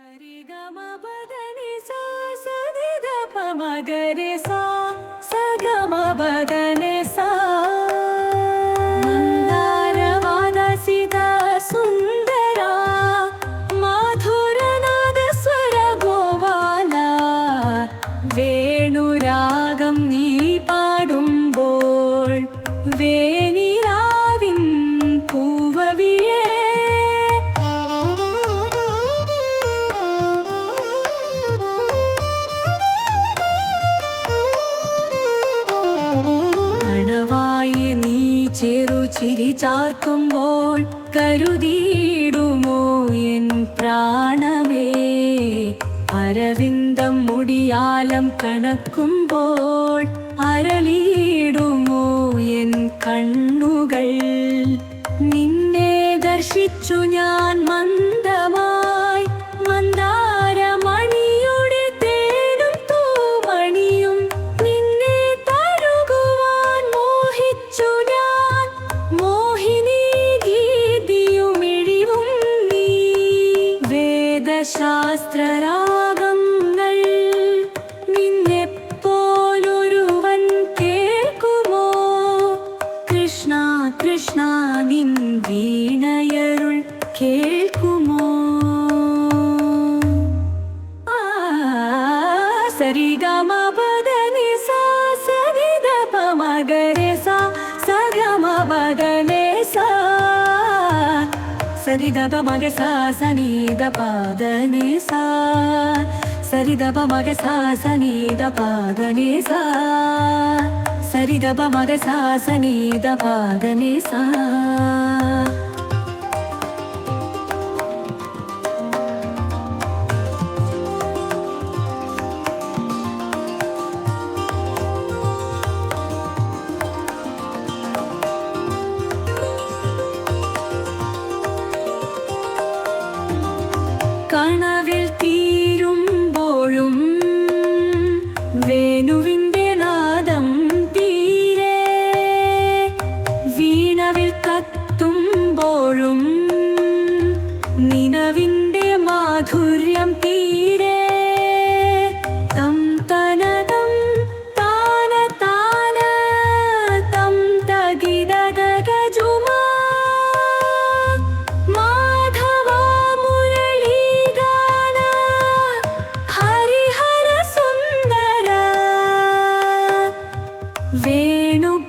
സരിഗമപദനി സാ സനിധ പമഗരി സാ വേണുരാഗം നീ അണവായി നീ ചെറു ചിരി കരുതിയിടുമോ എൻ പ്രാണമേ? അരവിന്ദം മുടിയാലം കണക്കുമ്പോൾ അരളിയിടുമോ എൻ കണ്ണുകൾ? നിന്നെ ദർശിച്ചു ഞാൻ മന്ദമായി വേദശാസ്ത്രരാഗങ്ങൾ നിന്നെപ്പോലൊരുവൻ കേൾക്കുമോ? കൃഷ്ണ കൃഷ്ണ നിൻ വീണയരുൾ കേൾക്കുമോ? ആ, സരിഗമപദനി സാ സരിദ പമഗരെ പാദനെ സാ സരിദ പമഗ സാ സനിദ പാദനെ സാ സരിദ പമഗ സാ സനിദ പാദനെ കണവിൽ തീരുമ്പോഴും വേണുവിന്റെ നാദം തീരെ വീണവിൽ കത്തുമ്പോഴും வேணும்